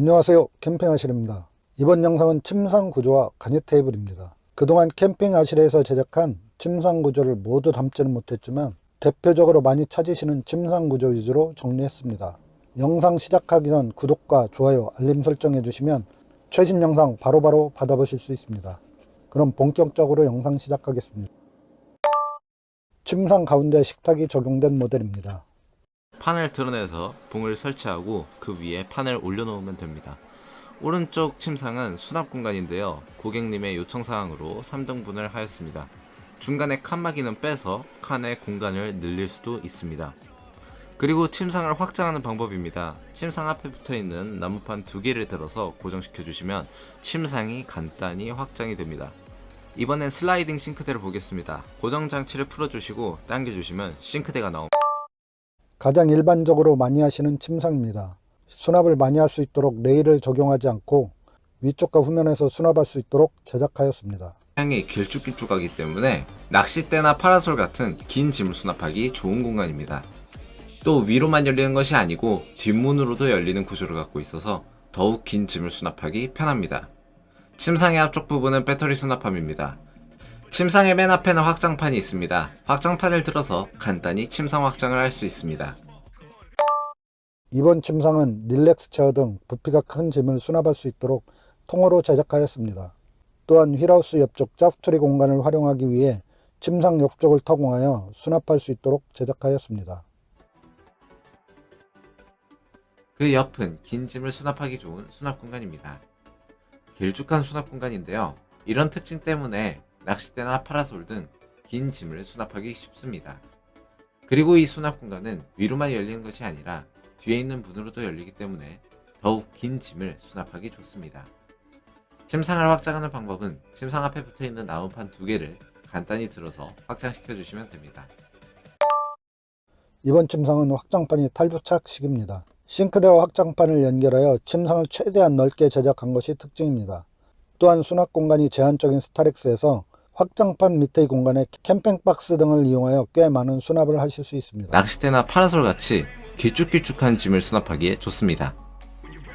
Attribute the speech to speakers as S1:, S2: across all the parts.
S1: 안녕하세요. 캠핑 아실입니다. 이번 영상은 침상 구조와 간이 테이블입니다. 그동안 캠핑 아실에서 제작한 침상 구조를 모두 담지는 못했지만 대표적으로 많이 찾으시는 침상 구조 위주로 정리했습니다. 영상 시작하기 전 구독과 좋아요 알림 설정 해 주시면 최신 영상 바로바로 받아보실 수 있습니다. 그럼 본격적으로 영상 시작하겠습니다. 침상 가운데 식탁이 적용된 모델입니다
S2: 판을 드러내서 봉을 설치하고 그 위에 판을 올려놓으면 됩니다. 오른쪽 침상은 수납 공간인데요. 고객님의 요청 사항으로 3등분을 하였습니다. 중간에 칸막이는 빼서 칸의 공간을 늘릴 수도 있습니다. 그리고 침상을 확장하는 방법입니다. 침상 앞에 붙어 있는 나무판 두 개를 들어서 고정시켜 주시면 침상이 간단히 확장이 됩니다. 이번엔 슬라이딩 싱크대를 보겠습니다. 고정 장치를 풀어 주시고 당겨 주시면 싱크대가 나옵니다.
S1: 가장 일반적으로 많이 하시는 침상입니다. 수납을 많이 할 수 있도록 레일을 적용하지 않고 위쪽과 후면에서 수납할 수 있도록 제작하였습니다.
S2: 향이 길쭉길쭉하기 때문에 낚싯대나 파라솔 같은 긴 짐을 수납하기 좋은 공간입니다. 또 위로만 열리는 것이 아니고 뒷문으로도 열리는 구조를 갖고 있어서 더욱 긴 짐을 수납하기 편합니다. 침상의 앞쪽 부분은 배터리 수납함입니다. 침상의 맨 앞에는 확장판이 있습니다. 확장판을 들어서 간단히 침상 확장을 할 수 있습니다.
S1: 이번 침상은 릴렉스 체어 등 부피가 큰 짐을 수납할 수 있도록 통으로 제작하였습니다. 또한 휠하우스 옆쪽 짜투리 공간을 활용하기 위해 침상 옆쪽을 타공하여 수납할 수 있도록 제작하였습니다.
S2: 그 옆은 긴 짐을 수납하기 좋은 수납 공간입니다. 길쭉한 수납 공간인데요. 이런 특징 때문에 낚싯대나 파라솔 등 긴 짐을 수납하기 쉽습니다. 그리고 이 수납 공간은 위로만 열리는 것이 아니라 뒤에 있는 문으로도 열리기 때문에 더욱 긴 짐을 수납하기 좋습니다. 침상을 확장하는 방법은 침상 앞에 붙어 있는 나무판 두 개를 간단히 들어서 확장시켜 주시면 됩니다.
S1: 이번 침상은 확장판이 탈부착식입니다. 싱크대와 확장판을 연결하여 침상을 최대한 넓게 제작한 것이 특징입니다. 또한 수납 공간이 제한적인 스타렉스에서 확장판 밑의 공간에 캠핑박스 등을 이용하여 꽤 많은 수납을 하실 수 있습니다.
S2: 낚싯대나 파라솔 같이 길쭉길쭉한 짐을 수납하기에 좋습니다.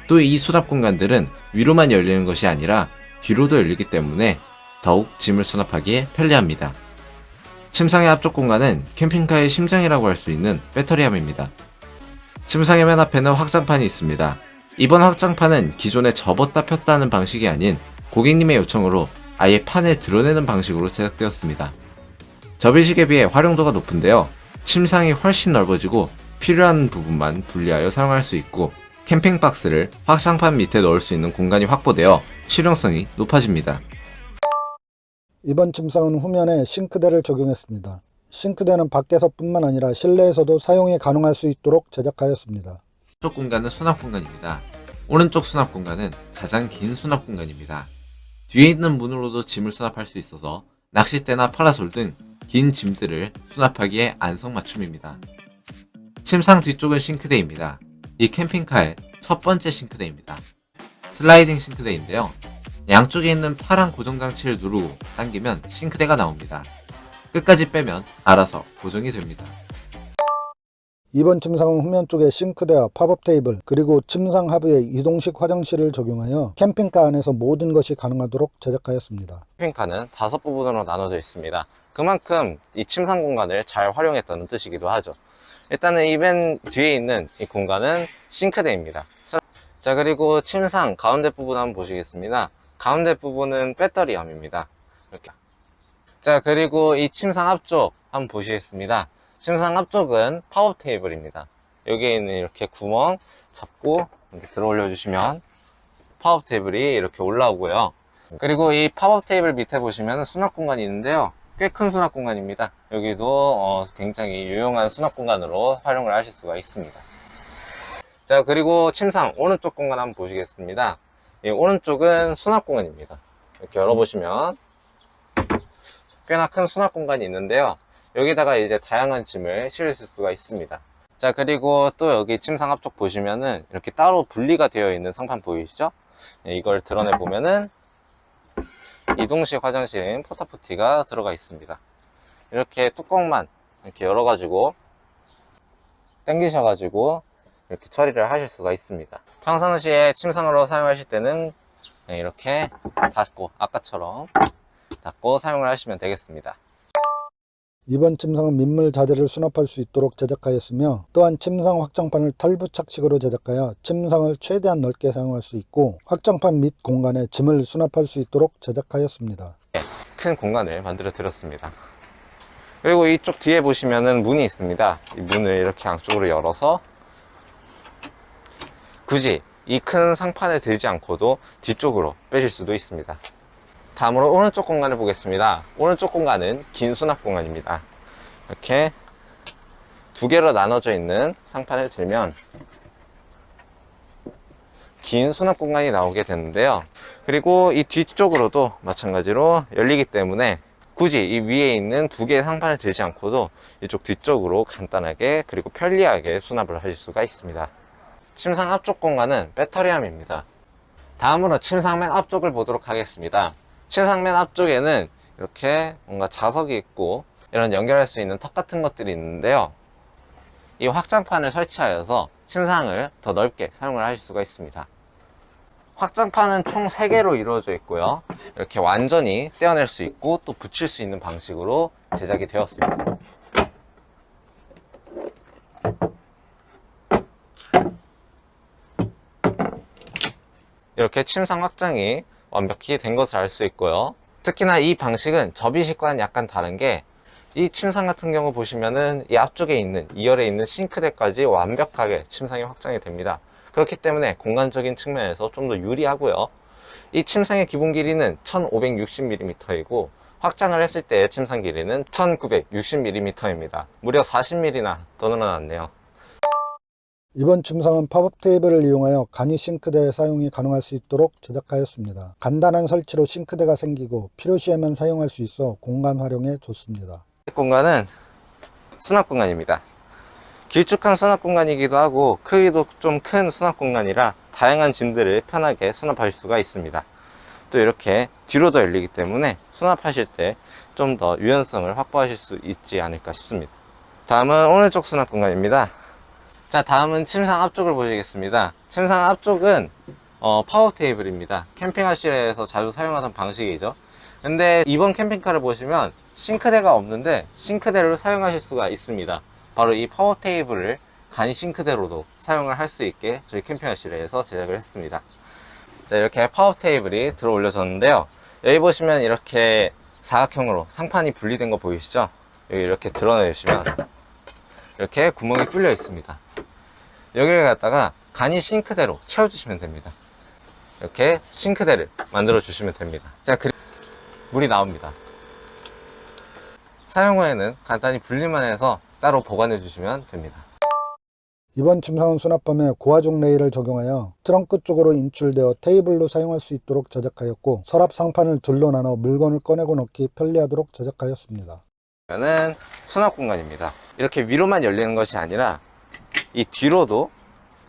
S2: 또 이 수납 공간들은 위로만 열리는 것이 아니라 뒤로도 열리기 때문에 더욱 짐을 수납하기에 편리합니다. 침상의 앞쪽 공간은 캠핑카의 심장이라고 할 수 있는 배터리함입니다. 침상의 맨 앞에는 확장판이 있습니다. 이번 확장판은 기존에 접었다 폈다 하는 방식이 아닌 고객님의 요청으로 아예 판을 드러내는 방식으로 제작되었습니다. 접이식에 비해 활용도가 높은데요. 침상이 훨씬 넓어지고 필요한 부분만 분리하여 사용할 수 있고 캠핑 박스를 확장판 밑에 넣을 수 있는 공간이 확보되어 실용성이 높아집니다.
S1: 이번 침상은 후면에 싱크대를 적용했습니다. 싱크대는 밖에서뿐만 아니라 실내에서도 사용이 가능할 수 있도록 제작하였습니다.
S2: 왼쪽 공간은 수납 공간입니다. 오른쪽 수납 공간은 가장 긴 수납 공간입니다. 뒤에 있는 문으로도 짐을 수납할 수 있어서 낚싯대나 파라솔 등 긴 짐들을 수납하기에 안성맞춤입니다. 침상 뒤쪽은 싱크대입니다. 이 캠핑카의 첫 번째 싱크대입니다. 슬라이딩 싱크대인데요. 양쪽에 있는 파란 고정 장치를 누르고 당기면 싱크대가 나옵니다. 끝까지 빼면 알아서 고정이 됩니다.
S1: 이번 침상은 후면 쪽에 싱크대와 팝업 테이블 그리고 침상 하부에 이동식 화장실을 적용하여 캠핑카 안에서 모든 것이 가능하도록 제작하였습니다.
S3: 캠핑카는 다섯 부분으로 나눠져 있습니다. 그만큼 이 침상 공간을 잘 활용했다는 뜻이기도 하죠. 일단은 이맨 뒤에 있는 이 공간은 싱크대입니다. 자, 그리고 침상 가운데 부분 한번 보시겠습니다. 가운데 부분은 배터리함입니다. 이렇게. 자, 그리고 이 침상 앞쪽 한번 보시겠습니다. 침상 앞쪽은 파워 테이블입니다. 여기에 있는 이렇게 구멍 잡고 이렇게 들어 올려 주시면 파워 테이블이 이렇게 올라오고요. 그리고 이 팝업 테이블 밑에 보시면 수납 공간이 있는데요. 꽤 큰 수납 공간입니다. 여기도 어, 굉장히 유용한 수납 공간으로 활용을 하실 수가 있습니다. 자, 그리고 침상 오른쪽 공간 한번 보시겠습니다. 이 오른쪽은 수납 공간입니다. 이렇게 열어보시면 꽤나 큰 수납 공간이 있는데요. 여기다가 이제 다양한 짐을 실으실 수가 있습니다. 자, 그리고 또 여기 침상 앞쪽 보시면은 이렇게 따로 분리가 되어 있는 상판 보이시죠? 네, 이걸 드러내 보면은 이동식 화장실인 포타포티가 들어가 있습니다. 이렇게 뚜껑만 이렇게 열어 가지고 당기셔 가지고
S2: 이렇게 처리를 하실 수가 있습니다. 평상시에 침상으로 사용하실 때는 네, 이렇게 닫고 아까처럼 닫고 사용을 하시면 되겠습니다.
S1: 이번 침상은 민물 자재를 수납할 수 있도록 제작하였으며 또한 침상 확장판을 탈부착식으로 제작하여 침상을 최대한 넓게 사용할 수 있고 확장판 밑 공간에 짐을 수납할 수 있도록 제작하였습니다.
S2: 큰 공간을 만들어 드렸습니다. 그리고 이쪽 뒤에 보시면은 문이 있습니다. 이 문을 이렇게 양쪽으로 열어서 굳이 이 큰 상판을 들지 않고도 뒤쪽으로 빼실 수도 있습니다. 다음으로 오른쪽 공간을 보겠습니다. 오른쪽 공간은 긴 수납 공간입니다. 이렇게 두 개로 나눠져 있는 상판을 들면 긴 수납 공간이 나오게 되는데요. 그리고 이 뒤쪽으로도 마찬가지로 열리기 때문에 굳이 이 위에 있는 두 개의 상판을 들지 않고도 이쪽 뒤쪽으로 간단하게 그리고 편리하게 수납을 하실 수가 있습니다. 침상 앞쪽 공간은 배터리함입니다. 다음으로 침상 맨 앞쪽을 보도록 하겠습니다. 맨 앞쪽에는 이렇게 뭔가 자석이 있고 이런 연결할 수 있는 턱 같은 것들이 있는데요. 이 확장판을 설치하여서 침상을 더 넓게 사용을 하실 수가 있습니다. 확장판은 총 3개로 이루어져 있고요. 이렇게 완전히 떼어낼 수 있고 또 붙일 수 있는 방식으로 제작이 되었습니다. 이렇게 침상 확장이 완벽히 된 것을 알 수 있고요. 특히나 이 방식은 접이식과는 약간 다른 게 이 침상 같은 경우 보시면은 이 앞쪽에 있는 2열에 있는 싱크대까지 완벽하게 침상이 확장이 됩니다. 그렇기 때문에 공간적인 측면에서 좀 더 유리하고요. 이 침상의 기본 길이는 1560mm이고 확장을 했을 때의 침상 길이는 1960mm입니다. 무려 40mm나 더 늘어났네요.
S1: 이번 침상은 팝업 테이블을 이용하여 간이 싱크대 사용이 가능할 수 있도록 제작하였습니다. 간단한 설치로 싱크대가 생기고 필요시하면 사용할 수 있어 공간 활용에 좋습니다.
S2: 공간은 수납 공간입니다. 길쭉한 수납 공간이기도 하고 크기도 좀 큰 수납 공간이라 다양한 짐들을 편하게 수납할 수가 있습니다. 또 이렇게 뒤로도 열리기 때문에 수납하실 때 좀 더 유연성을 확보하실 수 있지 않을까 싶습니다. 다음은 오른쪽 수납 공간입니다. 자, 다음은 침상 앞쪽을 보시겠습니다. 침상 앞쪽은 어, 파워 테이블입니다. 캠핑하실에서 자주 사용하던 방식이죠. 근데 이번 캠핑카를 보시면 싱크대가 없는데 싱크대를 사용하실 수가 있습니다. 바로 이 파워 테이블을 간이 싱크대로도 사용을 할 수 있게 저희 캠핑하실에서 제작을 했습니다. 자, 이렇게 파워 테이블이 들어 올려졌는데요. 여기 보시면 이렇게 사각형으로 상판이 분리된 거 보이시죠? 여기 이렇게 드러내주시면 이렇게 구멍이 뚫려 있습니다. 여기를 갖다가 간이 싱크대로 채워주시면 됩니다. 이렇게 싱크대를 만들어 주시면 됩니다. 자, 그리고 물이 나옵니다. 사용 후에는 간단히 분리만 해서 따로 보관해 주시면 됩니다.
S1: 이번 침상은 수납함에 고화중 레일을 적용하여 트렁크 쪽으로 인출되어 테이블로 사용할 수 있도록 제작하였고 서랍 상판을 둘로 나눠 물건을 꺼내고 넣기 편리하도록 제작하였습니다.
S2: 이거는 수납 공간입니다. 이렇게 위로만 열리는 것이 아니라 이 뒤로도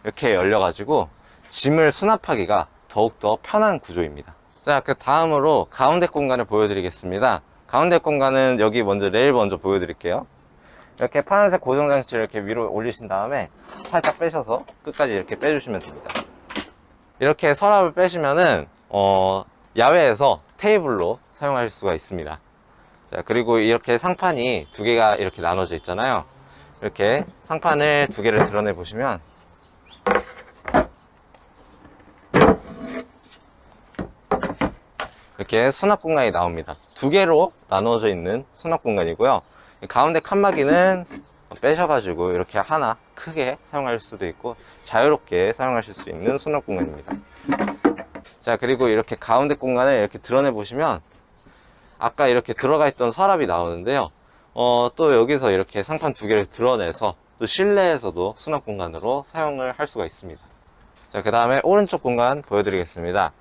S2: 이렇게 열려 가지고 짐을 수납하기가 더욱더 편한 구조입니다. 자, 그 다음으로 가운데 공간을 보여드리겠습니다. 가운데 공간은 여기 먼저 레일 먼저 보여드릴게요. 이렇게 파란색 고정장치를 이렇게 위로 올리신 다음에 살짝 빼셔서 끝까지 이렇게 빼주시면 됩니다. 이렇게 서랍을 빼시면은 어, 야외에서 테이블로 사용하실 수가 있습니다. 자, 그리고 이렇게 상판이 두 개가 이렇게 나눠져 있잖아요. 이렇게 상판을 두 개를 드러내 보시면 이렇게 수납 공간이 나옵니다. 두 개로 나눠져 있는 수납 공간이고요. 가운데 칸막이는 빼셔가지고 이렇게 하나 크게 사용할 수도 있고 자유롭게 사용하실 수 있는 수납 공간입니다. 자, 그리고 이렇게 가운데 공간을 이렇게 드러내 보시면 아까 이렇게 들어가 있던 서랍이 나오는데요. 어, 또 여기서 이렇게 상판 두 개를 드러내서 또 실내에서도 수납 공간으로 사용을 할 수가 있습니다. 자, 그 다음에 오른쪽 공간 보여드리겠습니다.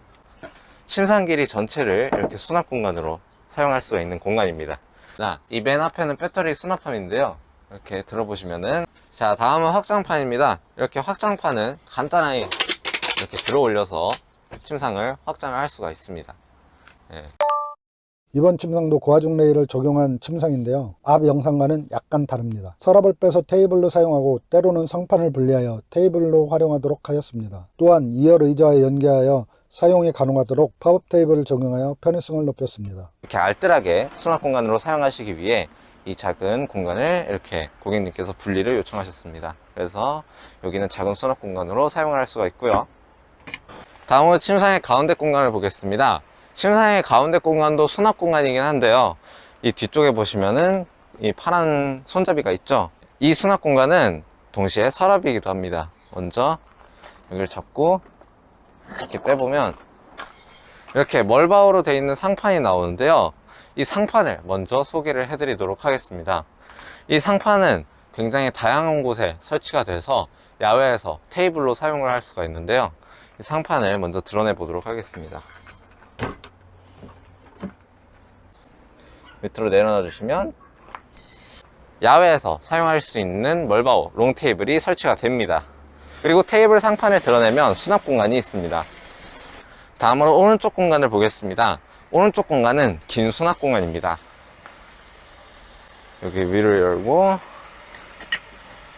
S2: 침상 길이 전체를 이렇게 수납 공간으로 사용할 수가 있는 공간입니다. 자, 이맨 앞에는 배터리 수납함인데요. 이렇게 들어보시면은 자, 다음은 확장판입니다. 이렇게 확장판은 간단하게 이렇게 들어 올려서 침상을 확장을 할 수가 있습니다. 예.
S1: 이번 침상도 고화중 레일을 적용한 침상인데요. 앞 영상과는 약간 다릅니다. 서랍을 빼서 테이블로 사용하고 때로는 상판을 분리하여 테이블로 활용하도록 하였습니다. 또한 2열 의자와 연계하여 사용이 가능하도록 팝업 테이블을 적용하여 편의성을 높였습니다.
S2: 이렇게 알뜰하게 수납 공간으로 사용하시기 위해 이 작은 공간을 이렇게 고객님께서 분리를 요청하셨습니다. 그래서 여기는 작은 수납 공간으로 사용을 할 수가 있고요. 다음으로 침상의 가운데 공간을 보겠습니다. 침상의 가운데 공간도 수납 공간이긴 한데요. 이 뒤쪽에 보시면은 이 파란 손잡이가 있죠. 이 수납 공간은 동시에 서랍이기도 합니다. 먼저 여기를 잡고 이렇게 빼보면 이렇게 멀바우로 되어 있는 상판이 나오는데요. 이 상판을 먼저 소개를 해드리도록 하겠습니다. 이 상판은 굉장히 다양한 곳에 설치가 돼서 야외에서 테이블로 사용을 할 수가 있는데요. 이 상판을 먼저 드러내 보도록 하겠습니다. 밑으로 내려놔 주시면 야외에서 사용할 수 있는 멀바우 롱 테이블이 설치가 됩니다. 그리고 테이블 상판을 드러내면 수납 공간이 있습니다. 다음으로 오른쪽 공간을 보겠습니다. 오른쪽 공간은 긴 수납 공간입니다. 여기 위를 열고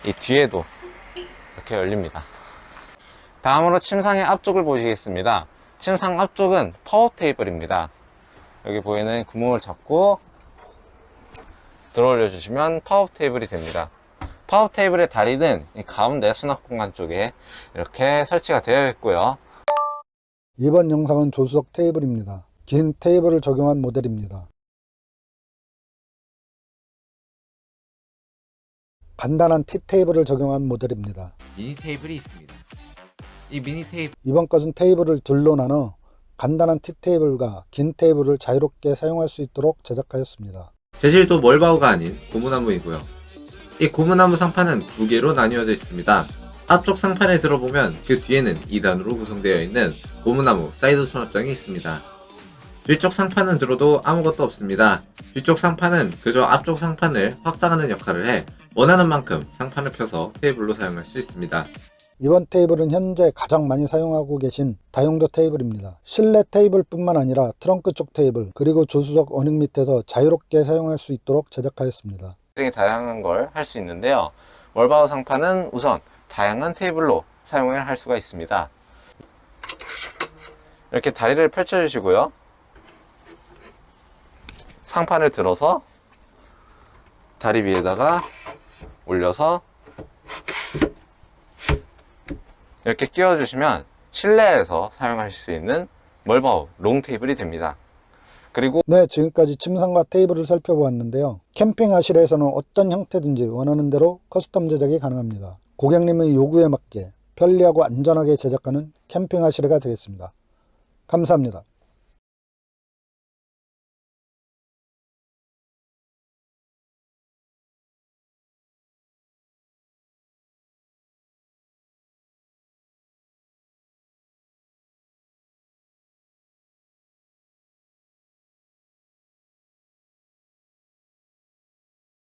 S2: 이 뒤에도 이렇게 열립니다. 다음으로 침상의 앞쪽을 보시겠습니다. 침상 앞쪽은 파워 테이블입니다. 여기 보이는 구멍을 잡고 들어 올려 주시면 파워 테이블이 됩니다. 파워 테이블의 다리는 이 가운데 수납 공간 쪽에 이렇게 설치가 되어 있고요.
S1: 이번 영상은 조수석 테이블입니다. 긴 테이블을 적용한 모델입니다. 간단한 티 테이블을 적용한 모델입니다.
S4: 미니 테이블이 있습니다. 이 미니 테이블
S1: 이번 것은 테이블을 둘로 나눠 간단한 티 테이블과 긴 테이블을 자유롭게 사용할 수 있도록 제작하였습니다.
S4: 재질도 멀바우가 아닌 고무나무이고요. 이 고무나무 상판은 두 개로 나뉘어져 있습니다. 앞쪽 상판에 들어보면 그 뒤에는 2단으로 구성되어 있는 고무나무 사이드 수납장이 있습니다. 뒤쪽 상판은 들어도 아무것도 없습니다. 뒤쪽 상판은 그저 앞쪽 상판을 확장하는 역할을 해 원하는 만큼 상판을 펴서 테이블로 사용할 수 있습니다.
S1: 이번 테이블은 현재 가장 많이 사용하고 계신 다용도 테이블입니다. 실내 테이블 뿐만 아니라 트렁크 쪽 테이블 그리고 조수석 어닝 밑에서 자유롭게 사용할 수 있도록 제작하였습니다.
S2: 굉장히 다양한 걸 할 수 있는데요. 월바우 상판은 우선 다양한 테이블로 사용을 할 수가 있습니다. 이렇게 다리를 펼쳐 주시고요. 상판을 들어서 다리 위에다가 올려서 이렇게 끼워 주시면 실내에서 사용할 수 있는 멀바우 롱 테이블이 됩니다. 그리고
S1: 네, 지금까지 침상과 테이블을 살펴보았는데요. 캠핑 하실에서는 어떤 형태든지 원하는 대로 커스텀 제작이 가능합니다. 고객님의 요구에 맞게 편리하고 안전하게 제작하는 캠핑 하실가 되겠습니다. 감사합니다.